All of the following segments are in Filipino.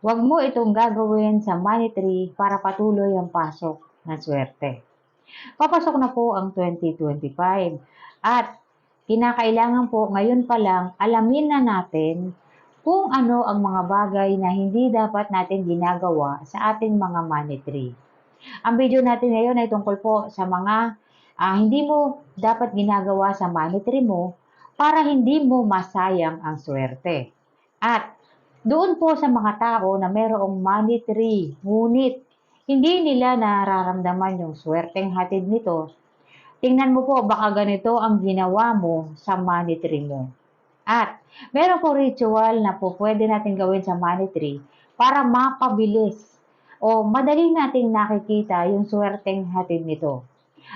Huwag mo itong gagawin sa money tree para patuloy ang pasok ng swerte. Papasok na po ang 2025 at kinakailangan po ngayon pa lang alamin na natin kung ano ang mga bagay na hindi dapat natin ginagawa sa ating mga money tree. Ang video natin ngayon ay tungkol po sa mga ah, hindi mo dapat ginagawa sa money tree mo para hindi mo masayang ang swerte. At doon po sa mga tao na mayroong money tree, ngunit hindi nila nararamdaman yung swerteng hatid nito, tingnan mo po baka ganito ang ginawa mo sa money tree mo. At meron po ritual na po pwede natin gawin sa money tree para mapabilis o madali nating nakikita yung swerteng hatid nito.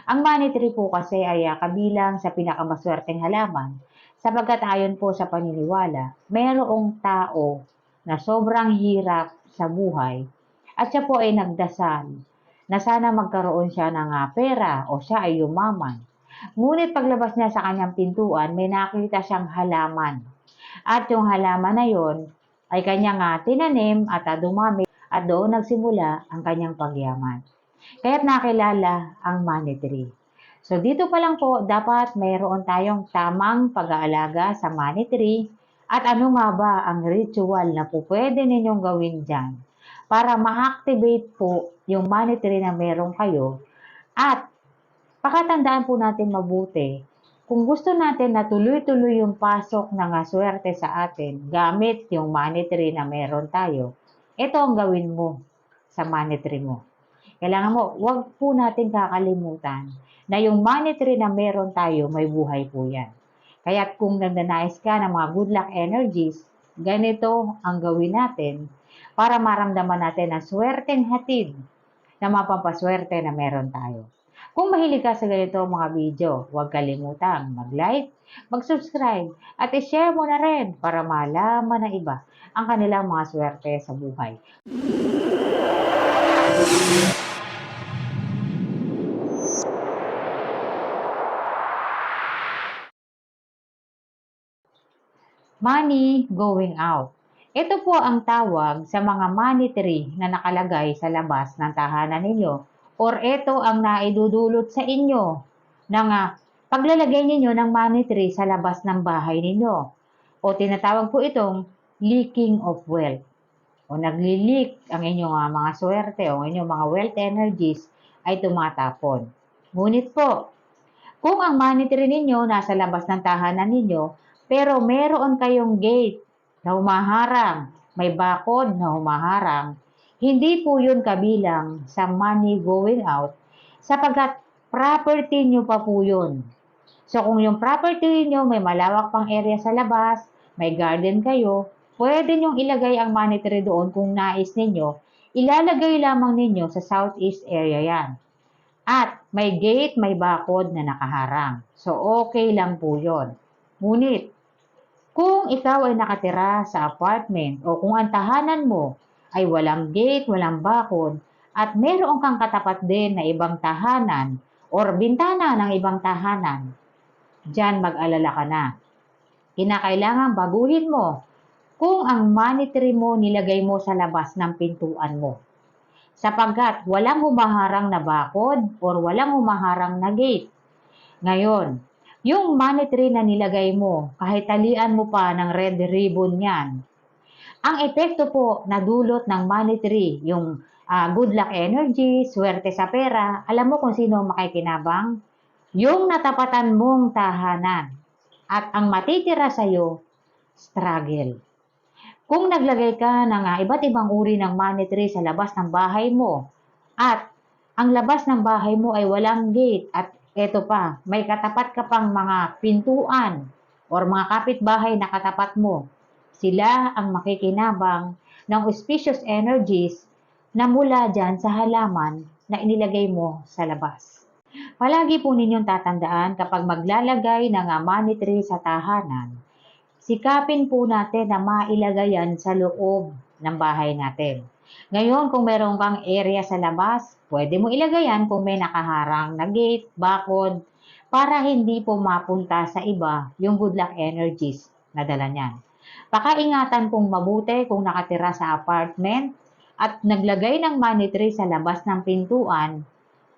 Ang money tree po kasi ay ah, kabilang sa pinakamaswerteng halaman sapagkat ayon po sa paniniwala, mayroong tao na sobrang hirap sa buhay at siya po ay nagdasal na sana magkaroon siya ng ah, pera o siya ay yumaman. Ngunit paglabas niya sa kanyang pintuan, may nakita siyang halaman. At yung halaman na yon ay kanyang ah, tinanim at ah, dumami at doon nagsimula ang kanyang pagyaman. Kaya't nakilala ang money tree. So dito pa lang po, dapat mayroon tayong tamang pag-aalaga sa money tree at ano nga ba ang ritual na po pwede ninyong gawin dyan para ma-activate po yung money tree na meron kayo at pakatandaan po natin mabuti kung gusto natin na tuloy-tuloy yung pasok ng swerte sa atin gamit yung money tree na meron tayo, ito ang gawin mo sa money tree mo. Kailangan mo, wag po natin kakalimutan na yung money tree na meron tayo, may buhay po yan. Kaya kung nagdanais ka ng mga good luck energies, ganito ang gawin natin para maramdaman natin ang swerteng hatid na mapapaswerte na meron tayo. Kung mahilig ka sa ganito mga video, huwag kalimutang mag-like, mag-subscribe, at i-share mo na rin para malaman ng iba ang kanilang mga swerte sa buhay. Money going out. Ito po ang tawag sa mga money tree na nakalagay sa labas ng tahanan ninyo or ito ang naidudulot sa inyo ng ah, paglalagay ninyo ng money tree sa labas ng bahay ninyo. O tinatawag po itong leaking of wealth. O nagli-leak ang inyong ah, mga swerte o inyong mga wealth energies ay tumatapon. Ngunit po, kung ang money tree ninyo nasa labas ng tahanan ninyo, pero meron kayong gate na humaharang, may bakod na humaharang, hindi po yun kabilang sa money going out sapagkat property nyo pa po yun. So kung yung property nyo may malawak pang area sa labas, may garden kayo, pwede nyong ilagay ang money tree doon kung nais ninyo. Ilalagay lamang ninyo sa southeast area yan. At may gate, may bakod na nakaharang. So okay lang po yon. Ngunit, kung ikaw ay nakatira sa apartment o kung ang tahanan mo ay walang gate, walang bakod, at meron kang katapat din na ibang tahanan or bintana ng ibang tahanan, dyan mag-alala ka na. Kinakailangan baguhin mo kung ang money tree mo nilagay mo sa labas ng pintuan mo. Sapagkat walang humaharang na bakod or walang humaharang na gate. Ngayon, yung money tree na nilagay mo, kahit talian mo pa ng red ribbon yan, ang epekto po na dulot ng money tree, yung ah, good luck energy, swerte sa pera, alam mo kung sino ang makikinabang? Yung natapatan mong tahanan. At ang matitira sa'yo, struggle. Kung naglagay ka ng ah, iba't ibang uri ng money tree sa labas ng bahay mo, at ang labas ng bahay mo ay walang gate at eto pa, may katapat ka pang mga pintuan or mga kapitbahay na katapat mo. Sila ang makikinabang ng auspicious energies na mula dyan sa halaman na inilagay mo sa labas. Palagi po ninyong tatandaan kapag maglalagay ng tree sa tahanan, sikapin po natin na mailagay yan sa loob ng bahay natin. Ngayon, kung meron kang area sa labas, pwede mo ilagay yan kung may nakaharang na gate, bakod, para hindi po mapunta sa iba yung good luck energies na dala niyan. Pakaingatan pong mabuti kung nakatira sa apartment at naglagay ng money tree sa labas ng pintuan,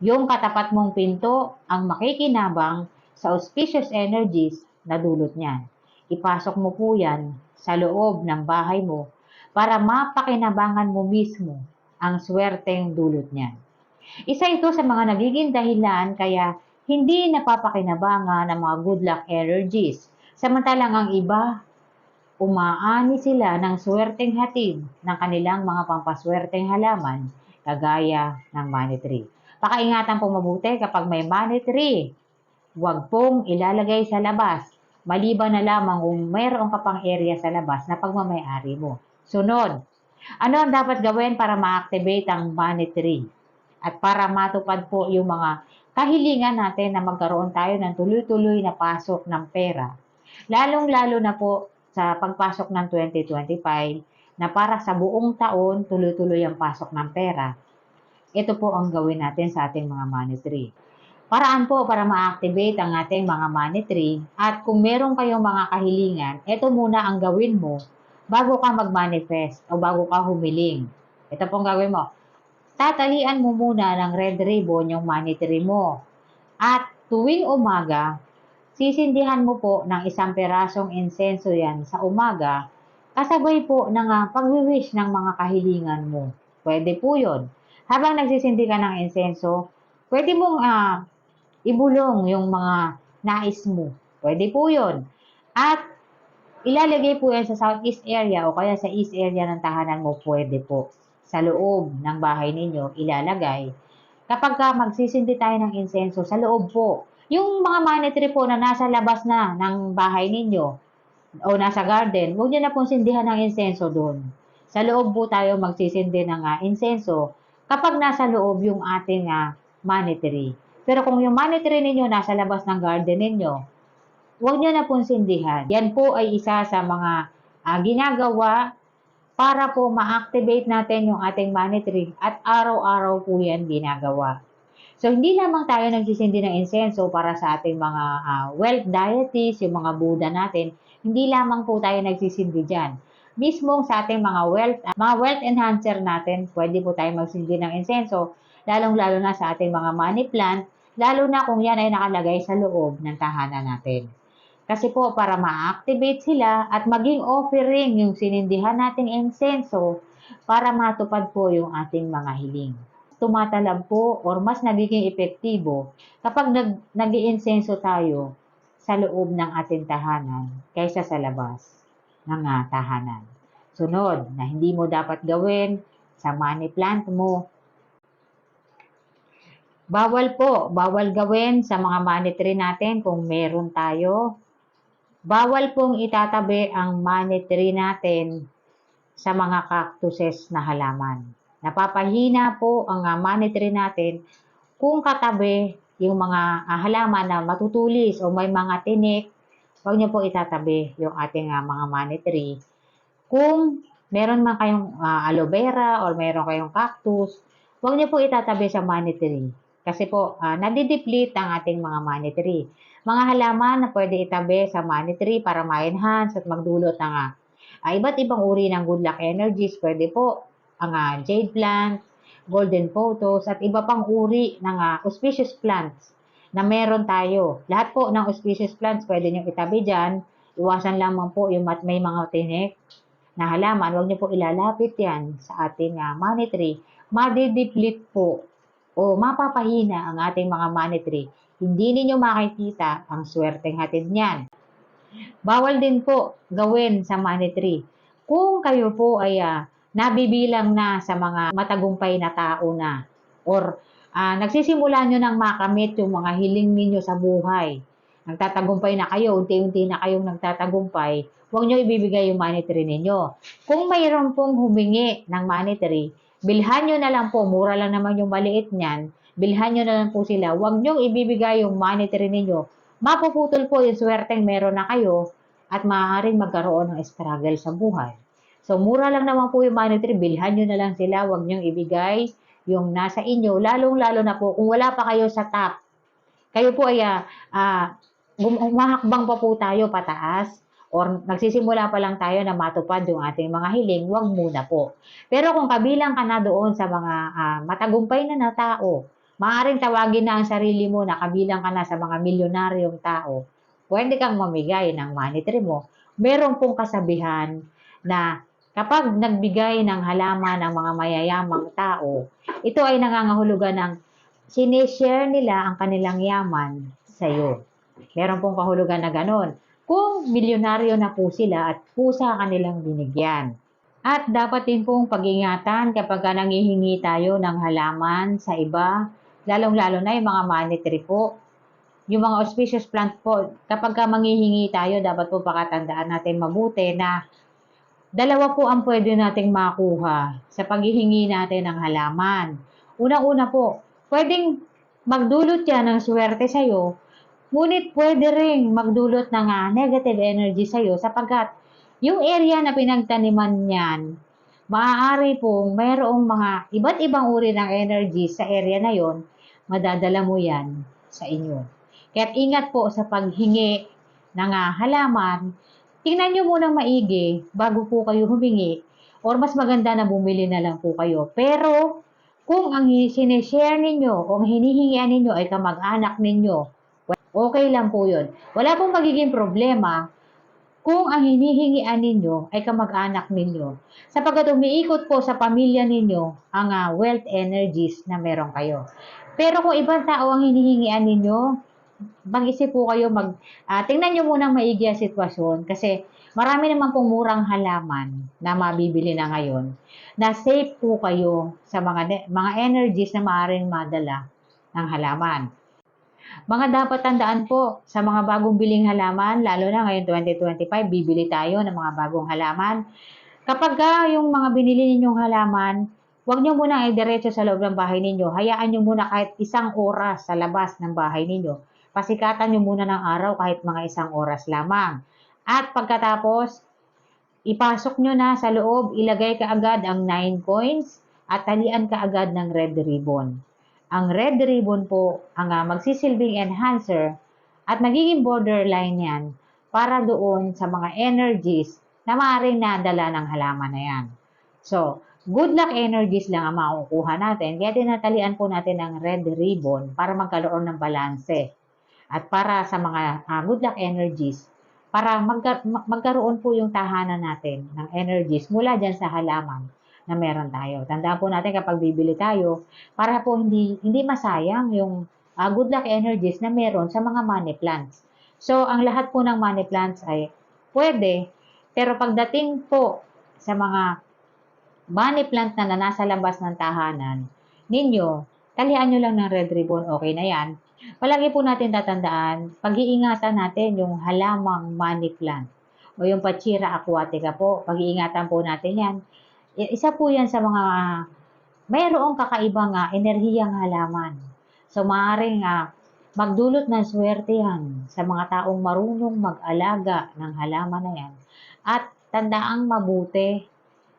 yung katapat mong pinto ang makikinabang sa auspicious energies na dulot niyan. Ipasok mo po yan sa loob ng bahay mo para mapakinabangan mo mismo ang swerteng dulot niyan. Isa ito sa mga nagiging dahilan kaya hindi napapakinabangan ng mga good luck energies. Samantalang ang iba, umaani sila ng swerteng hatid ng kanilang mga pampaswerteng halaman kagaya ng money tree. Pakaingatan po mabuti kapag may money tree. Huwag pong ilalagay sa labas. Maliban na lamang kung mayroon ka pang area sa labas na pagmamayari mo. Sunod, ano ang dapat gawin para ma-activate ang tree? At para matupad po yung mga kahilingan natin na magkaroon tayo ng tuloy-tuloy na pasok ng pera. Lalong-lalo na po sa pagpasok ng 2025 na para sa buong taon tuloy-tuloy ang pasok ng pera. Ito po ang gawin natin sa ating mga money tree. Paraan po para ma-activate ang ating mga money tree at kung meron kayong mga kahilingan, ito muna ang gawin mo bago ka mag-manifest o bago ka humiling. Ito pong gawin mo. Tatalian mo muna ng red ribbon yung money tree mo. At tuwing umaga, sisindihan mo po ng isang perasong insenso yan sa umaga, kasabay po ng uh, pag-wish ng mga kahilingan mo. Pwede po yun. Habang nagsisindi ka ng insenso, pwede mong uh, ibulong yung mga nais mo. Pwede po yun. At ilalagay po yan sa southeast area o kaya sa east area ng tahanan mo, pwede po. Sa loob ng bahay ninyo, ilalagay. Kapag ka magsisindi tayo ng insenso, sa loob po. Yung mga monetary po na nasa labas na ng bahay ninyo o nasa garden, huwag nyo na pong sindihan ng insenso doon. Sa loob po tayo magsisindi ng uh, insenso kapag nasa loob yung ating uh, monetary. Pero kung yung monetary ninyo nasa labas ng garden ninyo, huwag nyo na pong sindihan. Yan po ay isa sa mga uh, ginagawa para po ma-activate natin yung ating monetary at araw-araw po yan ginagawa. So, hindi lamang tayo nagsisindi ng insenso para sa ating mga uh, wealth deities, yung mga Buddha natin, hindi lamang po tayo nagsisindi dyan. Mismo sa ating mga wealth, mga wealth enhancer natin, pwede po tayo magsindi ng insenso lalong-lalo na sa ating mga money plant, lalo na kung yan ay nakalagay sa loob ng tahanan natin. Kasi po, para ma-activate sila at maging offering yung sinindihan nating insenso para matupad po yung ating mga hiling. Tumatalab po or mas nagiging epektibo kapag nag, nag insenso tayo sa loob ng ating tahanan kaysa sa labas ng uh, tahanan. Sunod, na hindi mo dapat gawin sa money plant mo Bawal po, bawal gawin sa mga monetary natin kung meron tayo. Bawal pong itatabi ang monetary natin sa mga cactuses na halaman. Napapahina po ang uh, monetary natin kung katabi yung mga uh, halaman na matutulis o may mga tinik, huwag niyo po itatabi yung ating uh, mga monetary. Kung meron man kayong uh, aloe vera or meron kayong cactus, huwag niyo po itatabi sa monetary kasi po, uh, nadideplete ang ating mga monetary. Mga halaman na pwede itabi sa monetary para ma-enhance at magdulot ng uh, iba't ibang uri ng good luck energies. Pwede po ang uh, jade plant, golden photos, at iba pang uri ng uh, auspicious plants na meron tayo. Lahat po ng auspicious plants pwede nyo itabi dyan. Iwasan lamang po yung may mga tinik na halaman. Huwag nyo po ilalapit yan sa ating uh, monetary. Madideplete po o mapapahina ang ating mga monetary, hindi ninyo makikita ang swerteng hatid niyan. Bawal din po gawin sa monetary. Kung kayo po ay uh, nabibilang na sa mga matagumpay na tao na or uh, nagsisimula nyo nang makamit yung mga hiling ninyo sa buhay, nagtatagumpay na kayo, unti-unti na kayong nagtatagumpay, huwag nyo ibibigay yung monetary ninyo. Kung mayroon pong humingi ng monetary, Bilhan nyo na lang po, mura lang naman yung maliit niyan. Bilhan nyo na lang po sila. Huwag nyo ibibigay yung monetary ninyo. Mapuputol po yung swerteng meron na kayo at maaaring magkaroon ng struggle sa buhay. So, mura lang naman po yung monetary. Bilhan nyo na lang sila. Huwag nyo ibigay yung nasa inyo. Lalong-lalo na po kung wala pa kayo sa top. Kayo po ay uh, uh, pa po tayo pataas or nagsisimula pa lang tayo na matupad yung ating mga hiling, wag muna po. Pero kung kabilang ka na doon sa mga ah, matagumpay na na tao, maaaring tawagin na ang sarili mo na kabilang ka na sa mga milyonaryong tao, pwede kang mamigay ng money tree mo. Meron pong kasabihan na kapag nagbigay ng halaman ng mga mayayamang tao, ito ay nangangahulugan ng sinishare nila ang kanilang yaman sa iyo. Meron pong kahulugan na ganon. Kung milyonaryo na po sila at pusa kanilang binigyan. At dapat din pong pag-ingatan kapag ka nangihingi tayo ng halaman sa iba, lalong-lalo na yung mga monetary po. Yung mga auspicious plant po, kapag ka manghihingi tayo, dapat po pakatandaan natin mabuti na dalawa po ang pwede nating makuha sa paghihingi natin ng halaman. Una-una po, pwedeng magdulot yan ng swerte sa'yo, ngunit pwede ring magdulot ng ah, negative energy sa'yo sapagkat yung area na pinagtaniman niyan, maaari pong mayroong mga iba't ibang uri ng energy sa area na yon, madadala mo yan sa inyo. Kaya ingat po sa paghingi ng ah, halaman, tingnan nyo munang maigi bago po kayo humingi or mas maganda na bumili na lang po kayo. Pero kung ang sinishare ninyo o ang hinihingian ninyo ay kamag-anak ninyo, okay lang po yun. Wala pong magiging problema kung ang hinihingian ninyo ay kamag-anak ninyo. Sapagkat umiikot po sa pamilya ninyo ang ah, wealth energies na meron kayo. Pero kung ibang tao ang hinihingian ninyo, mag-isip po kayo, mag, ah, tingnan nyo munang maigi ang sitwasyon kasi marami naman pong murang halaman na mabibili na ngayon na safe po kayo sa mga, mga energies na maaaring madala ng halaman. Mga dapat tandaan po sa mga bagong biling halaman, lalo na ngayon 2025, bibili tayo ng mga bagong halaman. Kapag ka yung mga binili ninyong halaman, huwag nyo muna i-diretso sa loob ng bahay ninyo. Hayaan nyo muna kahit isang oras sa labas ng bahay ninyo. Pasikatan nyo muna ng araw kahit mga isang oras lamang. At pagkatapos, ipasok nyo na sa loob, ilagay ka agad ang 9 coins at talian ka agad ng red ribbon. Ang red ribbon po ang ah, magsisilbing enhancer at nagiging borderline yan para doon sa mga energies na maaaring nadala ng halaman na yan. So, good luck energies lang ang makukuha natin. Kaya tinatalian po natin ng red ribbon para magkaroon ng balanse. At para sa mga ah, good luck energies, para magka- ma- magkaroon po yung tahanan natin ng energies mula dyan sa halaman na meron tayo. Tandaan po natin kapag bibili tayo, para po hindi hindi masayang yung ah, good luck energies na meron sa mga money plants. So, ang lahat po ng money plants ay pwede, pero pagdating po sa mga money plant na nasa labas ng tahanan ninyo, talian nyo lang ng red ribbon, okay na yan. Palagi po natin tatandaan, pag-iingatan natin yung halamang money plant o yung Pachira aquatica po, pag-iingatan po natin yan. Isa po yan sa mga mayroong kakaibang ah, enerhiyang halaman. So, maaaring ah, magdulot ng swerte yan sa mga taong marunong mag-alaga ng halaman na yan. At tandaang mabuti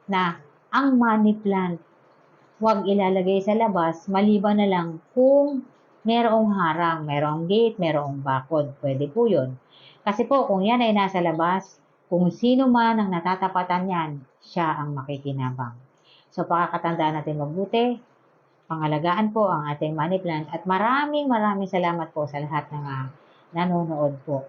na ang money plant huwag ilalagay sa labas maliban na lang kung merong harang, merong gate, merong bakod. Pwede po yun. Kasi po, kung yan ay nasa labas, kung sino man ang natatapatan yan, siya ang makikinabang. So, pakakatandaan natin mabuti, pangalagaan po ang ating money plant at maraming maraming salamat po sa lahat ng ah, nanonood po.